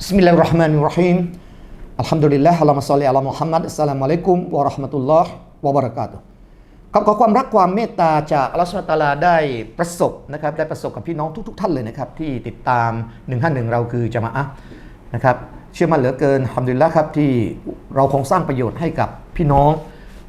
Bismillahirrahmanirrahim. Alhamdulillah, Allahumma salli ala Muhammad. Assalamualaikum ครับขอความรักความเมตตาจากอัลลอฮฺสุลตาลาได้ประสบนะครับได้ประสบกับพี่น้องทุก ๆ ท่านเลยนะครับที่ติดตาม 151 เราคือจะมาอะนะครับเชื่อมั่นเหลือเกินทำดีแล้ครับที่เราคงสร้างประโยชน์ให้กับพี่น้อง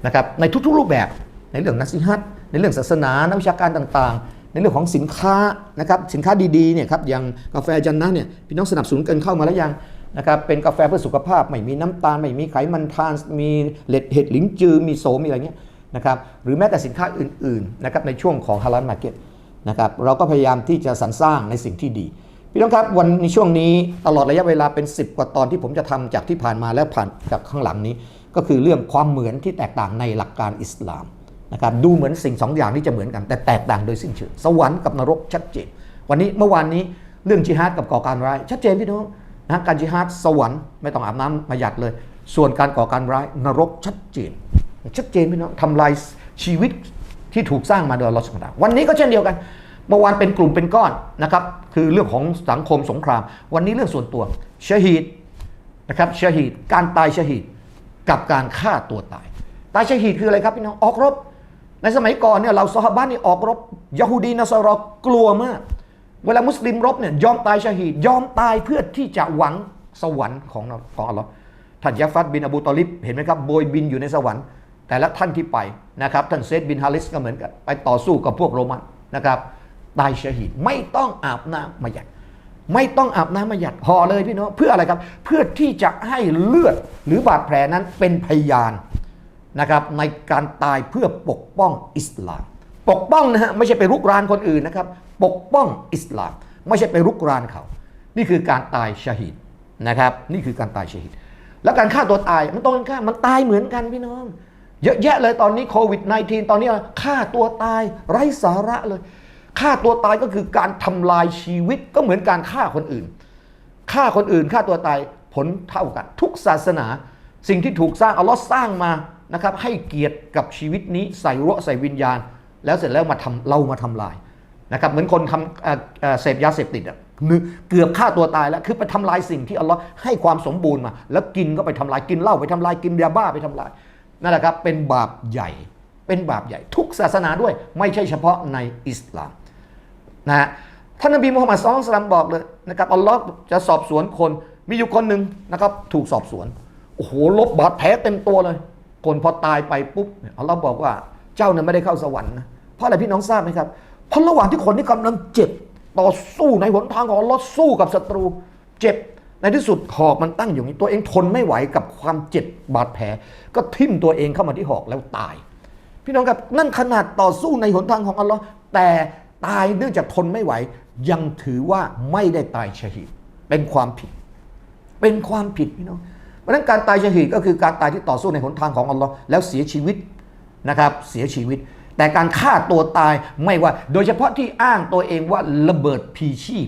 นะครับในทุกๆรูปแบบในเรื่องนัสิฮัตในเรื่องศาสนานักวิชาการต่างๆ ในเรื่องของสินค้านะครับสินค้าดีๆเนี่ยครับอย่างกาแฟจันนะเนี่ยพี่น้องสนับสนุนกันเข้ามาแล้วยังนะครับเป็นกาแฟเพื่อสุขภาพ ไม่มีน้ำตาล ไม่มีไขมันทรานส์มีเห็ดเห็ดหลิงจือมีโสมมีอะไรเงี้ยนะครับหรือแม้แต่สินค้าอื่นๆนะครับในช่วงของฮาลาลมาร์เก็ตนะครับเราก็พยายามที่จะสรรสร้างในสิ่งที่ดี พี่น้องครับวันในช่วงนี้ตลอดระยะเวลาเป็น 10 กว่าตอนที่ผมจะทำจากที่ผ่านมาและผ่านจากข้างหลังนี้ ก็คือเรื่องความเหมือนที่แตกต่างในหลักการอิสลาม นะครับดูเหมือนสิ่งสองอย่างที่จะเหมือนกัน แต่แตกต่างโดยสิ้นเชิงสวรรค์กับนรกชัดเจน วันนี้เมื่อวานนี้เรื่องจิฮาดกับก่อการร้าย ชัดเจนพี่น้องนะการจิฮาดสวรรค์ไม่ต้องอาบน้ำมาหยัดเลย ส่วนการก่อการร้ายนรกชัดเจน ชัดเจนพี่น้องทำลายชีวิตที่ถูกสร้างมาโดยลอสุบฮานะฮูวะตะอาลาวันนี้ก็เช่นเดียวกัน เมื่อวานเป็นกลุ่มเป็นก้อนนะครับคือเรื่องของสังคมสงคราม วันนี้เรื่องส่วนตัวชะฮีดนะครับชะฮีดการตายชะฮีดกับการฆ่าตัวตาย ตายชะฮีดคืออะไรครับพี่น้องออกรบ ในสมัยก่อนเนี่ยเราซอฮาบะนี่ออกรบยะฮูดีนัสรอกลัวมาก เวลามุสลิมรบเนี่ยยอมตายชะฮีดยอมตายเพื่อที่จะหวังสวรรค์ของของอัลลอฮ์ท่านยะฟัดบินอบูตอลิบเห็นไหมครับโบยบินอยู่ในสวรรค์ แต่ละท่านที่ไปนะครับท่านเซดบินฮาริสก็เหมือนกันไปต่อสู้กับพวกโรมันนะครับตายชะฮีดไม่ต้องอาบน้ำมาหยัดไม่ต้องอาบน้ำมาหยัดห่อเลยพี่น้องเพื่ออะไรครับ เพื่อที่จะให้เลือดหรือบาดแผลนั้นเป็นพยาน นะครับในการตายเพื่อปกป้องอิสลาม ปกป้องนะฮะไม่ใช่ไปรุกรานคนอื่นนะครับ ปกป้องอิสลาม ไม่ใช่ไปรุกรานเขา นี่คือการตายชะฮีดนะครับนี่คือการตายชะฮีดแล้วการฆ่าตัวตายมันต้องการฆ่ามมันตายเหมือนกันพี่น้อง เยอะแยะเลยตอนนี้โควิด -19 ตอนนี้ฆ่าตัวตายไร้สาระเลยฆ่าตัวตายก็คือการทำลายชีวิตก็เหมือนการฆ่าคนอื่นฆ่าคนอื่นฆ่าตัวตายผลเท่ากัน ทุกศาสนา สิ่งที่ถูกสร้างอัลลอฮ์สร้างมา นะครับให้เกียรติกับชีวิตนี้ใส่รั้วใส่วิญญาณ แล้วเสร็จแล้วมาทำเรามาทำลายนะครับเหมือนคนทำเสพยาเสพติดอะเกือบฆ่าตัวตายแล้วคือไปทำลายสิ่งที่อัลลอฮ์ให้ความสมบูรณ์มา แล้วกินก็ไปทำลายกินเหล้าไปทำลายกินยาบ้าไปทำลายนั่นแหละครับเป็นบาปใหญ่ เป็นบาปใหญ่ ทุกศาสนาด้วยไม่ใช่เฉพาะในอิสลามนะฮะท่านนบีมุฮัมมัดสุลตัลลัมบอกเลยนะครับอัลลอฮ์จะสอบสวนคนมีอยู่คนหนึ่งนะครับถูกสอบสวนโอ้โหลบบาดแผลเต็มตัวเลย คนพอตายไปปุ๊บอัลลอฮ์บอกว่าเจ้าเนี่ยไม่ได้เข้าสวรรค์นะเพราะอะไรพี่น้องทราบไหมครับ เพราะระหว่างที่คนที่กำลังเจ็บต่อสู้ในหนทางของลอสู้กับศัตรูเจ็บในที่สุดหอกมันตั้งอยู่นี้ตัวเองทนไม่ไหวกับความเจ็บบาดแผล ก็ทิ่มตัวเองเข้ามาที่หอกแล้วตาย พี่น้องครับนั่นขนาดต่อสู้ในหนทางของอัลลอฮ์แต่ตายเนื่องจากทนไม่ไหว ยังถือว่าไม่ได้ตายชหีดเป็นความผิด เป็นความผิดพี่น้อง เพราะนั้นการตายชหีดก็คือการตายที่ต่อสู้ในหนทางของอัลลอฮ์แล้วเสียชีวิตนะครับเสียชีวิต แต่การฆ่าตัวตายไม่ว่า โดยเฉพาะที่อ้างตัวเองว่าระเบิดพีชีพ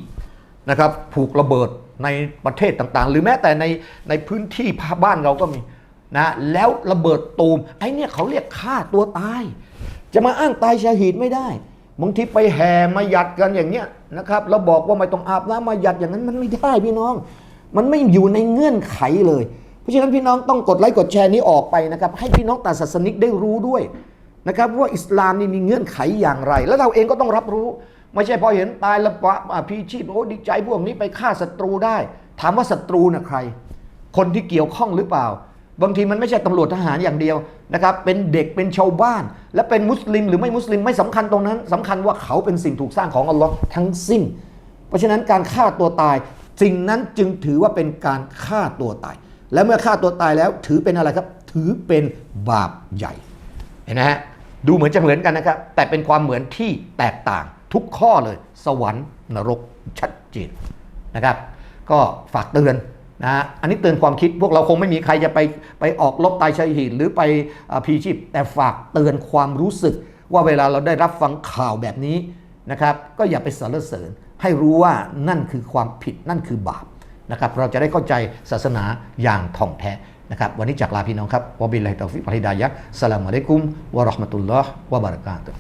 นะครับผูกระเบิดในประเทศต่างๆ หรือแม้แต่ในในพื้นที่บ้านเราก็มีนะแล้วระเบิดตูมไอ้เนี่ยเขาเรียกฆ่าตัวตาย จะมาอ้างตายชาหีดไม่ได้บางทีไปแห่มาหยัดกันอย่างเนี้ยนะครับแล้วบอกว่าไม่ต้องอาบน้ำมาหยัดอย่างนั้นมันไม่ได้พี่น้อง มันไม่อยู่ในเงื่อนไขเลย เพราะฉะนั้นพี่น้องต้องกดไลค์กดแชร์นี้ออกไปนะครับ ให้พี่น้องตาศาสนิกได้รู้ด้วยนะครับว่าอิสลามนี่มีเงื่อนไขอย่างไร แล้วเราเองก็ต้องรับรู้ ไม่ใช่พอเห็นตายแล้วปะพีชีพโอ้ดีใจพวกนี้ไปฆ่าศัตรูได้ ถามว่าศัตรูน่ะใคร คนที่เกี่ยวข้องหรือเปล่า บางทีมันไม่ใช่ตำรวจทหารอย่างเดียวนะครับเป็นเด็กเป็นชาวบ้าน และเป็นมุสลิมหรือไม่มุสลิมไม่สำคัญตรงนั้นสำคัญว่าเขาเป็นสิ่งถูกสร้างของอัลลอฮ์ทั้งสิ้น เพราะฉะนั้นการฆ่าตัวตายสิ่งนั้นจึงถือว่าเป็นการฆ่าตัวตาย และเมื่อฆ่าตัวตายแล้วถือเป็นอะไรครับ ถือเป็นบาปใหญ่ เห็นไหมฮะดูเหมือนจะเหมือนกันนะครับ แต่เป็นความเหมือนที่แตกต่างทุกข้อเลย สวรรค์นรกชัดเจนนะครับ ก็ฝากเตือนนะฮะอันนี้เตือนความคิดพวกเราคงไม่มีใครจะไปไปออกลบตายชัยหีดหรือไปพีชีพ แต่ฝากเตือนความรู้สึก ว่าเวลาเราได้รับฟังข่าวแบบนี้นะครับ ก็อย่าไปสรรเสริญ ให้รู้ว่านั่นคือความผิดนั่นคือบาป นะครับเราจะได้เข้าใจศาสนาอย่างท่องแท้นะครับวันนี้จากลาพี่น้องครับวบิลลาฮิตอฟิกวะฮิดายะสลามอะลัยกุมวะราะห์มะตุลลอฮ์วะบะเราะกาตุฮ์